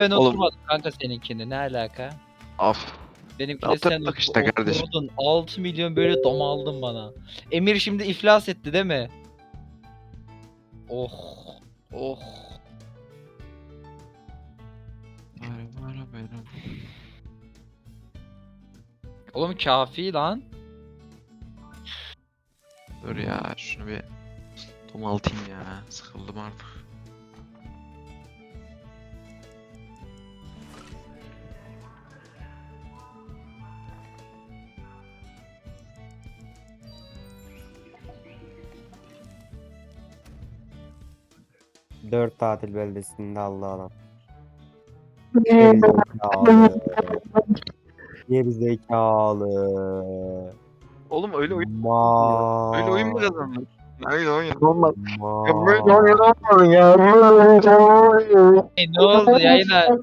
Ben Oğlum. oturmadım kanka seninkini ne alaka? Af. Benimki de sen bak işte otur- kardeşim. oturdun. 6 milyon böyle domaldın bana. Emir şimdi iflas etti değil mi? Oh. Oh. Oğlum kafi lan. Dur ya şunu bir domaltayım ya. Sıkıldım artık. Dört tatil beldesinde aldı adam. Gerizekalı. Gerizekalı. Oğlum öyle oyun Ma. öyle oyun mu kazanılır? Öyle oyun olmaz. Ma. Ya böyle oyun olmaz ya. Böyle oyun ne oldu yayına?